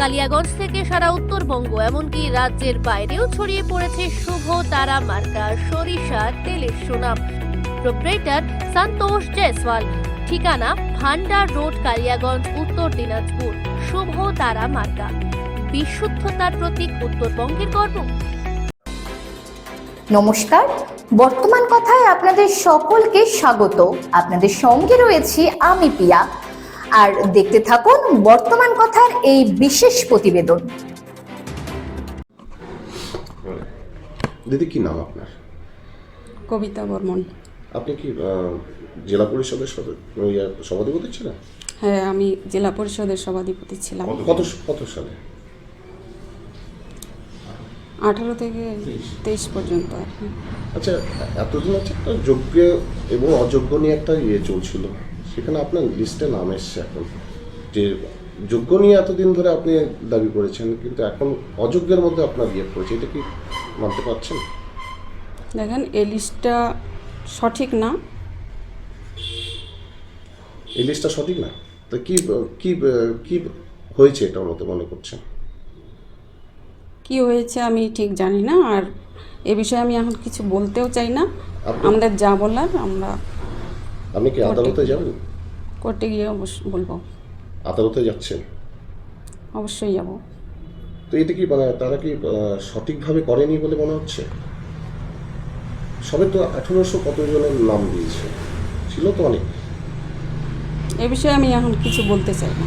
কালিয়াগঞ্জ থেকে সারা উত্তরবঙ্গ, এমনকি রাজ্যের বাইরেও ছড়িয়ে পড়েছে শুভ তারা মার্কা, সরিষা, তেলের সুনাম। প্রোপ্রেটার সন্তোষ জয়সওয়াল, ঠিকানা ভান্ডার রোড, কালিয়াগঞ্জ, উত্তর দিনাজপুর, শুভ তারা মার্কা। বিশুদ্ধতার প্রতীক উত্তরবঙ্গের গর্ব। নমস্কার, বর্তমান কথায় আপনাদের সকলকে স্বাগত। আপনাদের সঙ্গে রয়েছি আমি পিয়া। আর দেখতে থাকুন বর্তমান কথার এই বিশেষ প্রতিবেদন। দিদি কি নাম আপনার? কবিতা বর্মন। আপনি কি জেলা পরিষদের সভাধিপতি ছিলেন? হ্যাঁ আমি জেলা পরিষদের সভাধিপতি ছিলাম। কত কত সালে? আঠারো থেকে তেইশ পর্যন্ত আর কি। আচ্ছা এতদিন হচ্ছে একটা যোগ্য এবং অযোগ্য নিয়ে একটা ইয়ে চলছিল। সেখানে আপনার লিস্টে নাম এসছে এখন। যে যোগ্য নিয়ে এতদিন ধরে আপনি দাবি করেছেন কিন্তু এখন অযোগ্যের মধ্যে আপনার বিয়ে করেছে এটা কি মানতে পারছেন? দেখেন এই লিস্টটা সঠিক না। এই লিস্টটা সঠিক না? তো কি কি কি হয়েছে এটার মধ্যে মনে করছেন? কি হয়েছে আমি ঠিক জানি না আর এ বিষয়ে আমি এখন কিছু বলতেও চাই না। আমাদের যা বলার আমরা আপনি কি আদালতে যাবেন কোর্টে গিয়ে অবশ্যই বলব। আদালতে যাচ্ছেন? অবশ্যই যাব। তো এটা কি মানে তারা কি সঠিকভাবে করেনি বলে মনে হচ্ছে? সবে তো আঠেরোশো কতজনের নাম দিয়েছে। ছিল তো অনেক। এ বিষয়ে আমি এখন কিছু বলতে চাই না